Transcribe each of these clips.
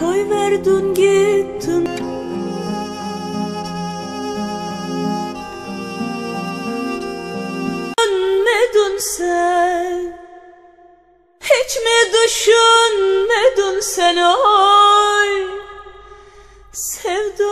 Dönmedin gittin. Dönmedin sen. Hiç mi düşünmedin sen oy Sevdun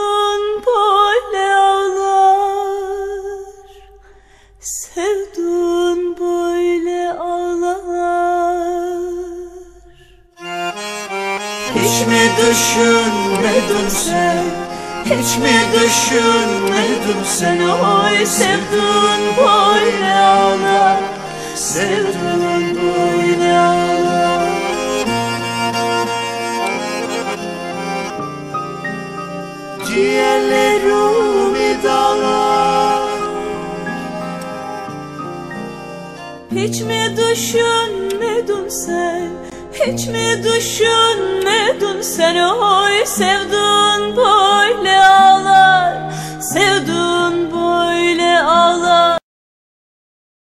Hiç mi düşünmedin sen? Hiç mi düşünmedin sen? Oy sevdun böyle ağlar Sevdun böyle ağlar Ciğerlerimi dağlar. Hiç mi düşünmedin sen Hiç mi düşünmedin sen Oy sevdun